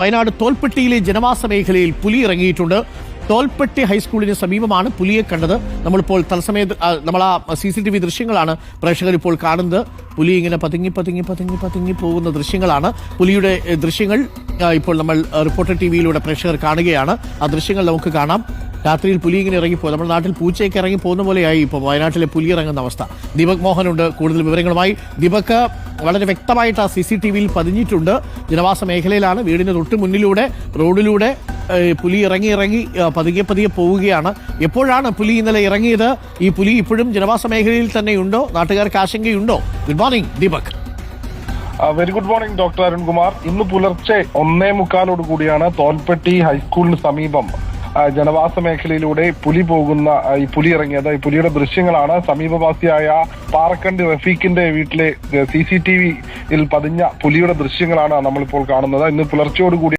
വയനാട് തോൽപ്പെട്ടിയിലെ ജനവാസ മേഖലയിൽ പുലി ഇറങ്ങിയിട്ടുണ്ട്. തോൽപ്പെട്ടി ഹൈസ്കൂളിന് സമീപമാണ് പുലിയെ കണ്ടത്. നമ്മളിപ്പോൾ തത്സമയ നമ്മൾ ആ സി സി ടി വി ദൃശ്യങ്ങളാണ് പ്രേക്ഷകർ ഇപ്പോൾ കാണുന്നത്. പുലി ഇങ്ങനെ പതുങ്ങി പതുങ്ങി പതുങ്ങി പതുങ്ങി പോകുന്ന ദൃശ്യങ്ങളാണ്. പുലിയുടെ ദൃശ്യങ്ങൾ ഇപ്പോൾ നമ്മൾ റിപ്പോർട്ടർ ടി വിയിലൂടെ പ്രേക്ഷകർ കാണുകയാണ്. ആ ദൃശ്യങ്ങൾ നമുക്ക് കാണാം. രാത്രിയിൽ പുലി ഇങ്ങനെ ഇറങ്ങിപ്പോ നമ്മുടെ നാട്ടിൽ പൂച്ചയൊക്കെ ഇറങ്ങി പോകുന്ന പോലെയായി ഇപ്പോൾ വയനാട്ടിലെ പുലി ഇറങ്ങുന്ന അവസ്ഥ. ദീപക് മോഹനുണ്ട്. കൂടുതൽ വിവരങ്ങളുമായി ദീപക്. വളരെ വ്യക്തമായിട്ട് ആ സി സി ടി വിയിൽ പതിഞ്ഞിട്ടുണ്ട്. ജനവാസ മേഖലയിലാണ്. വീടിന് തൊട്ട് മുന്നിലൂടെ റോഡിലൂടെ പുലി ഇറങ്ങി ഇറങ്ങി പതുകെ പതുക്കെ പോവുകയാണ്. എപ്പോഴാണ് പുലി ഇന്നലെ ഇറങ്ങിയത്? ഈ പുലി ഇപ്പോഴും ജനവാസ മേഖലയിൽ തന്നെയുണ്ടോ നാട്ടുകാർക്ക് ആശങ്കയുണ്ടോ? Good morning Deepak. Very good morning doctor Arunkumar. ഇന്ന് പുലർച്ചെ ഒന്നേ മുക്കാലോട് കൂടിയാണ് തോൽപ്പെട്ടി ഹൈസ്കൂളിന് സമീപം ജനവാസ മേഖലയിലൂടെ പുലി പോകുന്ന ഈ പുലി ഇറങ്ങിയത്. ഈ പുലിയുടെ ദൃശ്യങ്ങളാണ്. സമീപവാസിയായ പാറക്കണ്ടി റഫീഖിന്റെ വീട്ടിലെ സി സി ടി വിയിൽ പതിഞ്ഞ പുലിയുടെ ദൃശ്യങ്ങളാണ് നമ്മളിപ്പോൾ കാണുന്നത്. ഇന്ന് പുലർച്ചയോടുകൂടി